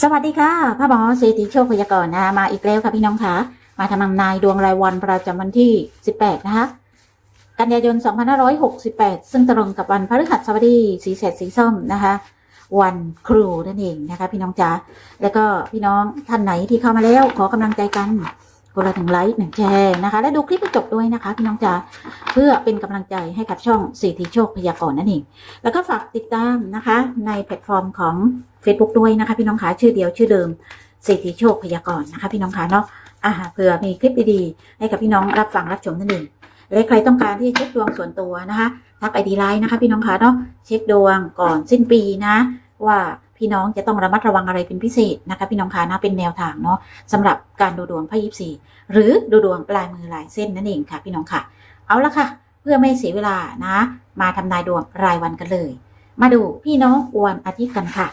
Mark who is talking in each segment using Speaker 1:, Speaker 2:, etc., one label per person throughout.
Speaker 1: สวัสดีค่ะพ่อหมอเศรษฐีโชคพยากรณ์นะคะมาอีกแล้วค่ะพี่น้องคะมาทำนำนายดวงรายวันประจำวันที่ 18 นะคะ กันยายน 2568 ซึ่งตรงกับวันพฤหัสบดีสีแสดสีส้มนะคะ วันครูนั่นเองนะคะ พี่น้องจ๋าแล้วก็พี่น้องท่านไหนที่เข้ามาแล้วขอกำลังใจกันคนละหนึ่งไลค์หนึ่งแชร์นะคะ และดูคลิปให้จบด้วยนะคะ พี่น้องจ๋าเพื่อเป็นกำลังใจให้กับช่องเศรษฐีโชคพยากรณ์นั่นเอง แล้วก็ฝากติดตามนะคะในแพลตฟอร์มของ Facebook ด้วยนะคะพี่น้องคะชื่อเดียวชื่อเดิมเศรษฐีโชคพยากรณ์นะคะ พี่น้องคะเนาะอ่าเผื่อมีคลิปดีๆให้กับพี่น้องรับฟังรับชมนั่นเองและใครต้องการที่จะเช็คดวงส่วนตัวนะคะทักไอดีไลน์นะคะพี่น้องคะเนาะเช็คดวงก่อนสิ้นปีนะ ว่าพี่น้องจะต้องระมัดระวังอะไรเป็นพิเศษนะคะ พี่น้องคะนะเป็นแนวทางเนาะสำหรับการดูดวงไพ่ยิปซีหรือดูดวงปลายมือลายเส้นนั่นเองค่ะ พี่น้องค่ะ เอาละค่ะ เพื่อไม่เสียเวลานะ มาทำนายดวงรายวันกันเลย มาดูพี่น้องวันอาทิตย์กันค่ะ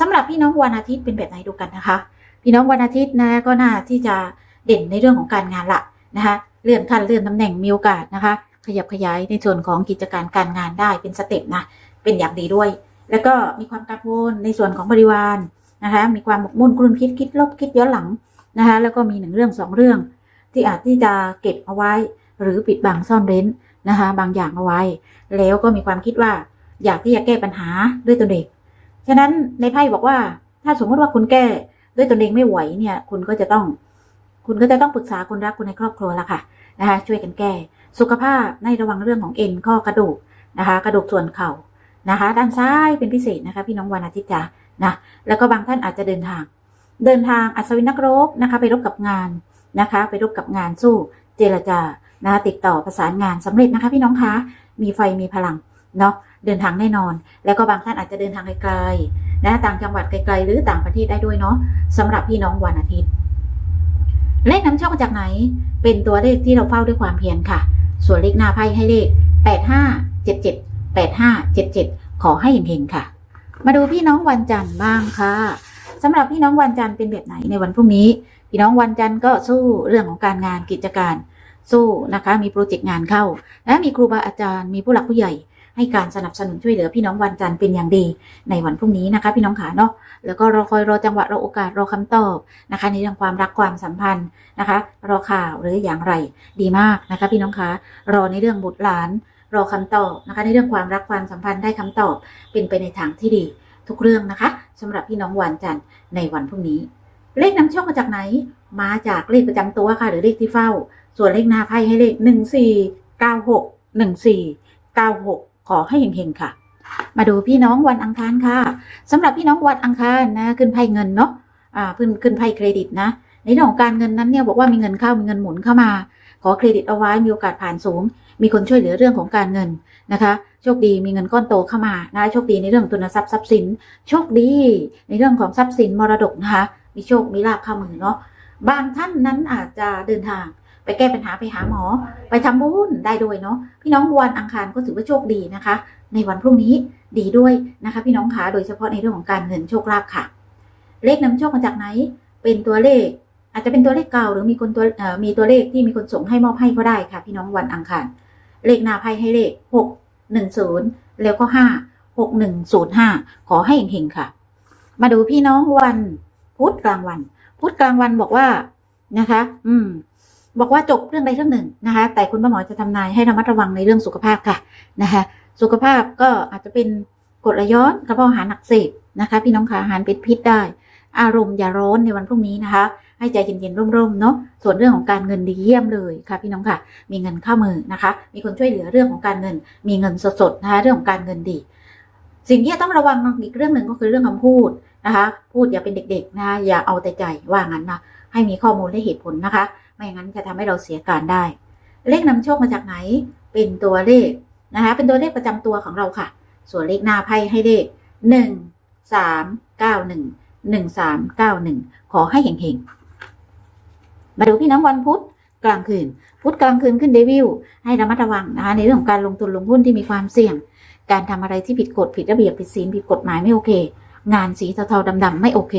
Speaker 1: สำหรับพี่น้องวันอาทิตย์เป็นแบบไหนดูกันนะคะ พี่น้องวันอาทิตย์นะก็น่าที่จะเด่นในเรื่องของการงานละนะคะเลื่อนขั้นเลื่อนตำแหน่งมีโอกาสนะคะ ขยับขยายในส่วนของกิจการการงานได้เป็นสเต็ปนะเป็นอย่างดีด้วย แล้วก็มีความกังวลในส่วนของบริวารนะคะมีความหมกมุ่นกลุ่นคิดคิดลบคิดย้อนหลังนะคะแล้วก็มีหนึ่งเรื่องสองเรื่อง ที่อาจที่จะเก็บเอาไว้ หรือปิดบังซ่อนเร้นนะคะบางอย่างเอาไว้ แล้วก็มีความคิดว่าอยากที่จะแก้ปัญหาด้วยตนเอง ฉะนั้นในไพ่บอกว่า ถ้าสมมติว่าคุณแก้ด้วยตนเองไม่ไหวเนี่ย คุณก็จะต้อง คุณก็จะต้องปรึกษาคนรักคนในครอบครัวละค่ะนะคะ ช่วยกันแก้ สุขภาพในระวังเรื่องของเอ็นข้อกระดูกนะคะ กระดูกส่วนเข่านะคะ ด้านซ้ายเป็นพิเศษนะคะ พี่น้องวันอาทิตย์จ้ะนะแล้วก็บางท่านอาจจะเดินทาง เดินทางอัศวินนักรบนะคะ ไปรบกับงานนะคะ ไปรบกับงานสู้เจรจานะะติดต่อประสานงานสำเร็จนะคะ พี่น้องคะมีไฟมีพลังเนาะ เดินทางแน่นอน แล้วก็บางท่านอาจจะเดินทางไกลๆนะต่างจังหวัดไกลๆ หรือต่างประเทศได้ด้วยเนาะสำหรับพี่น้องวันอาทิตย์เลขนำโชคมาจากไหน เป็นตัวเลขที่เราเฝ้าด้วยความเพียรค่ะ ส่วนเลขหน้าไพ่ให้เลข 8577 8577 ขอให้เฮงๆค่ะ มาดูพี่น้องวันจันทร์บ้างค่ะสำหรับพี่น้องวันจันทร์เป็นแบบไหนในวันพรุ่งนี้ พี่น้องวันจันทร์ก็สู้เรื่องของการงานกิจการสู้นะคะ มีโปรเจกต์งานเข้า และมีครูบาอาจารย์ มีผู้หลักผู้ใหญ่ ให้การสนับสนุนช่วยเหลือพี่น้องวันจันทร์เป็นอย่างดีในวันพรุ่งนี้นะคะ พี่น้องขาเนาะแล้วก็รอคอยรอจังหวะรอโอกาสรอคำตอบนะคะ ในเรื่องความรักความสัมพันธ์นะคะ รอข่าวหรืออย่างไรดีมากนะคะ พี่น้องคะรอในเรื่องบุตรหลาน รอคำตอบนะคะ ในเรื่องความรักความสัมพันธ์ได้คำตอบเป็นไปในทางที่ดี ทุกเรื่องนะคะสำหรับพี่น้องวันจันทร์ในวันพรุ่งนี้ เลขนำโชคมาจากไหน มาจากเลขประจำตัวค่ะ หรือเลขที่เฝ้า ส่วนเลขหน้าไพ่ให้เลขหนึ่งสี่เก้าหกหนึ่งสี่เก้าหก ขอให้เฮงๆค่ะ มาดูพี่น้องวันอังคารค่ะสำหรับพี่น้องวันอังคารนะขึ้นไพ่เงินเนาะอ่าขึ้นขึ้นไพ่เครดิตนะในเรื่องของการเงินนั้นเนี่ยบอกว่ามีเงินเข้ามีเงินหมุนเข้ามา ขอเครดิตเอาไว้มีโอกาสผ่านสูง มีคนช่วยเหลือเรื่องของการเงินนะคะโชคดีมีเงินก้อนโตเข้ามานะโชคดีในเรื่องทุนทรัพย์ทรัพย์สิน โชคดีในเรื่องของทรัพย์สินมรดกนะคะมีโชคมีลาภเข้ามือเนาะบางท่านนั้นอาจจะเดินทาง ไปแก้ปัญหาไปหาหมอ ไปทำบุญได้ด้วยเนาะพี่น้องวันอังคารก็ถือว่าโชคดีนะคะ ในวันพรุ่งนี้ดีด้วยนะคะ พี่น้องคะโดยเฉพาะในเรื่องของการเงินโชคลาภค่ะ เลขนำโชคมาจากไหน เป็นตัวเลข อาจจะเป็นตัวเลขเก่าหรือมีคนตัวมีตัวเลขที่มีคนส่งให้มอบให้ก็ได้ค่ะ พี่น้องวันอังคาร เลขหน้าไพ่ให้เลขหกหนึ่งศูนย์แล้วก็ห้าหกหนึ่งศูนย์ห้าขอให้เฮงๆค่ะ มาดูพี่น้องวันพุธกลางวัน พุธกลางวันบอกว่านะคะ อืม บอกว่าจบเรื่องใดเรื่องหนึ่งนะคะ แต่คุณป้าหมอจะทำนายให้ระมัดระวังในเรื่องสุขภาพค่ะนะคะ สุขภาพก็อาจจะเป็นกรดไหลย้อนกระเพาะอาหารหนักเสพนะคะ พี่น้องคะอาหารเป็นพิษได้ อารมณ์อย่าร้อนในวันพรุ่งนี้นะคะ ให้ใจเย็นๆร่มๆเนาะส่วนเรื่องของการเงินดีเยี่ยมเลยค่ะ พี่น้องค่ะ มีเงินเข้ามือนะคะ มีคนช่วยเหลือเรื่องของการเงิน มีเงินสดๆนะคะเรื่องของการเงินดี สิ่งที่ต้องระวังอีกเรื่องหนึ่งก็คือเรื่องคำพูดนะคะ พูดอย่าเป็นเด็ก ๆ นะคะอย่าเอาแต่ใจว่างั้นนะ ให้มีข้อมูลและเหตุผลนะคะ ไม่งั้นจะทำให้เราเสียการได้ เลขนำโชคมาจากไหน เป็นตัวเลขนะคะ เป็นตัวเลขประจำตัวของเราค่ะ ส่วนเลขหน้าไพ่ให้เลขหนึ่งสามเก้าหนึ่งหนึ่งสามเก้าหนึ่งขอให้เฮงๆมาดูพี่น้องวันพุธกลางคืน พุธกลางคืนขึ้นเดวิลให้ระมัดระวังนะคะในเรื่องของการลงทุนลงหุ้นที่มีความเสี่ยง การทำอะไรที่ผิดกฎผิดระเบียบผิดศีลผิดกฎหมายไม่โอเค งานสีเทาๆดำๆไม่โอเค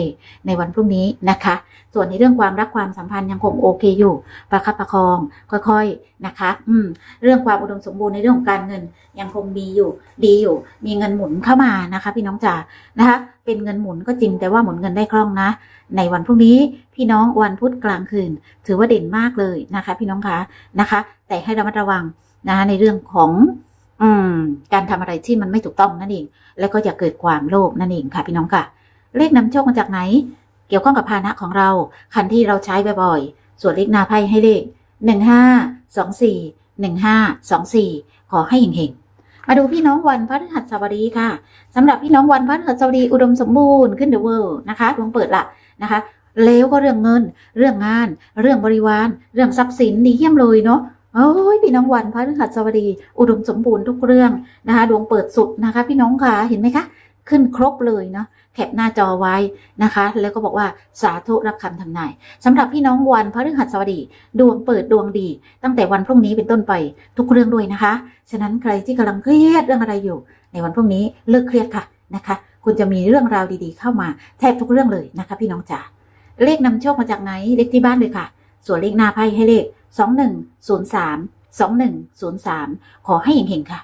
Speaker 1: ในวันพรุ่งนี้นะคะ ส่วนในเรื่องความรักความสัมพันธ์ยังคงโอเคอยู่ ประคับประคองค่อยๆนะคะ อืม เรื่องความอุดมสมบูรณ์ในเรื่องของการเงินยังคงมีอยู่ ดีอยู่ มีเงินหมุนเข้ามานะคะ พี่น้องจ๋านะคะ เป็นเงินหมุนก็จริงแต่ว่าหมุนเงินได้คล่องนะ ในวันพรุ่งนี้พี่น้องวันพุธกลางคืน ถือว่าเด่นมากเลยนะคะ พี่น้องคะนะคะ แต่ให้ระมัดระวังนะคะในเรื่องของ อืม การทำอะไรที่มันไม่ถูกต้องนั่นเอง แล้วก็อย่าเกิดความโลภนั่นเองค่ะ พี่น้องค่ะ เลขนำโชคมาจากไหน เกี่ยวข้องกับพาหนะของเรา คันที่เราใช้บ่อยๆ ส่วนเลขหนาไพ่ให้เลขหนึ่งห้าสองสี่หนึ่งห้าสองสี่ขอให้เฮงๆมาดูพี่น้องวันพฤหัสบดีค่ะสำหรับพี่น้องวันพฤหัสบดีอุดมสมบูรณ์ขึ้นเดอะเวิลด์นะคะดวงเปิดละนะคะแล้วก็เรื่องเงิน เรื่องงาน เรื่องบริวาร เรื่องทรัพย์สินดีเยี่ยมเลยเนาะ โอ้ยพี่น้องวันพระฤหัสบดี อุดมสมบูรณ์ทุกเรื่องนะคะดวงเปิดสุดนะคะ พี่น้องค่ะเห็นไหมคะ ขึ้นครบเลยเนาะแคปหน้าจอไว้นะคะ แล้วก็บอกว่าสาธุรับคำทำนายสำหรับพี่น้องวันพระฤหัสบดี ดวงเปิดดวงดี ตั้งแต่วันพรุ่งนี้เป็นต้นไปทุกเรื่องด้วยนะคะ ฉะนั้นใครที่กำลังเครียดเรื่องอะไรอยู่ ในวันพรุ่งนี้เลิกเครียดค่ะนะคะ คุณจะมีเรื่องราวดีๆ เข้ามาแทบทุกเรื่องเลยนะคะ พี่น้องจ๋าเลขนำโชคมาจากไหนเลขที่บ้านเลยค่ะ ส่วนเลขหน้าไพ่ให้เลข 2103 2103 ขอให้เห็งๆค่ะ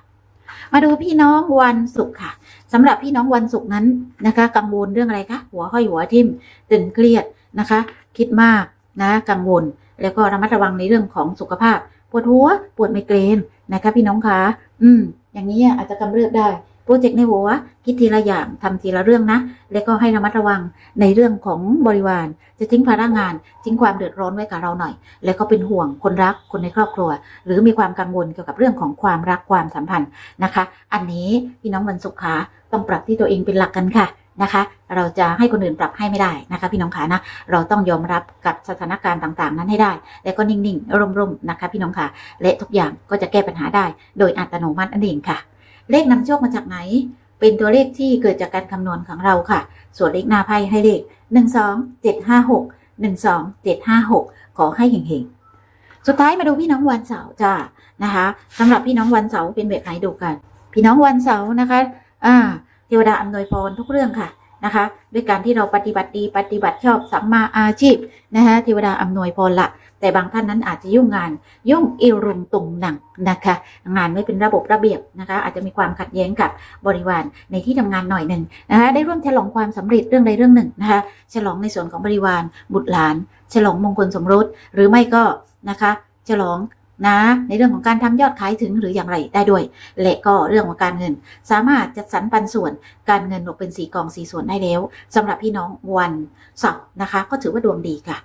Speaker 1: มาดูพี่น้องวันศุกร์ค่ะสำหรับพี่น้องวันศุกร์นั้นนะคะ กังวลเรื่องอะไรคะหัวห้อยหัวทิ่มตึงเครียดนะคะ คิดมากนะกังวล แล้วก็ระมัดระวังในเรื่องของสุขภาพ ปวดหัวปวดไมเกรนนะคะ พี่น้องคะอืม อย่างนี้อาจจะกำเริบได้ โปรเจกต์ในหัวคิดทีละอย่างทำทีละเรื่องนะ แล้วก็ให้ระมัดระวังในเรื่องของบริวาร จะทิ้งภาระงานทิ้งความเดือดร้อนไว้กับเราหน่อย แล้วก็เป็นห่วงคนรักคนในครอบครัว หรือมีความกังวลเกี่ยวกับเรื่องของความรักความสัมพันธ์นะคะ อันนี้พี่น้องวันศุกร์คะต้องปรับที่ตัวเองเป็นหลักกันค่ะนะคะ เราจะให้คนอื่นปรับให้ไม่ได้นะคะ พี่น้องขานะ เราต้องยอมรับกับสถานการณ์ต่างๆ นั้นให้ได้ แล้วก็นิ่งๆ ร่มๆ นะคะ พี่น้องค่ะและทุกอย่างก็จะแก้ปัญหาได้ โดยอัตโนมัตินั่นเองค่ะ เลขนำโชคมาจากไหน เป็นตัวเลขที่เกิดจากการคำนวณของเราค่ะ ส่วนเลขหน้าไพ่ให้เลข 1 2 7 5 6 1 2 7 5 6 ขอให้เฮงๆ สุดท้ายมาดูพี่น้องวันเสาร์จ้านะคะสำหรับพี่น้องวันเสาร์เป็นแบบไหนดูกัน พี่น้องวันเสาร์นะคะ อ่า เทวดาอำนวยพรทุกเรื่องค่ะ นะคะ ด้วยการที่เราปฏิบัติดีปฏิบัติชอบสัมมาอาชีพนะคะเทวดาอำนวยพรละแต่บางท่านนั้นอาจจะยุ่งงานยุ่งอิรุงตุงหนังนะคะ งานไม่เป็นระบบระเบียบนะคะ อาจจะมีความขัดแย้งกับบริวารในที่ทำงานหน่อยหนึ่งนะคะได้ร่วมฉลองความสำเร็จเรื่องใดเรื่องหนึ่งนะคะฉลองในส่วนของบริวารบุตรหลาน ฉลองมงคลสมรสหรือไม่ก็นะคะฉลอง นะ ในเรื่องของการทำยอดขายถึงหรืออย่างไรได้ด้วย และก็เรื่องของการเงิน สามารถจัดสรรปันส่วน การเงินออกเป็นสีกองสีส่วนได้แล้วสำหรับพี่น้องวันเสาร์นะคะ ก็ถือว่าดวงดีค่ะ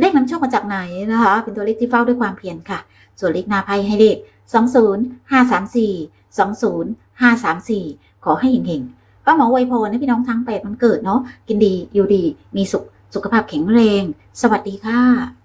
Speaker 1: เลขนำโชคมาจากไหนนะคะ เป็นตัวเลขที่เฝ้าด้วยความเพียรค่ะ ส่วนเลขหนาไพ่ให้เลข 20 534 20 534 ขอให้เฮงๆป้าหมอไวยพรให้พี่น้องทั้งแปดมันเกิดเนาะกินดีอยู่ดีมีสุขสุขภาพแข็งแรง สวัสดีค่ะ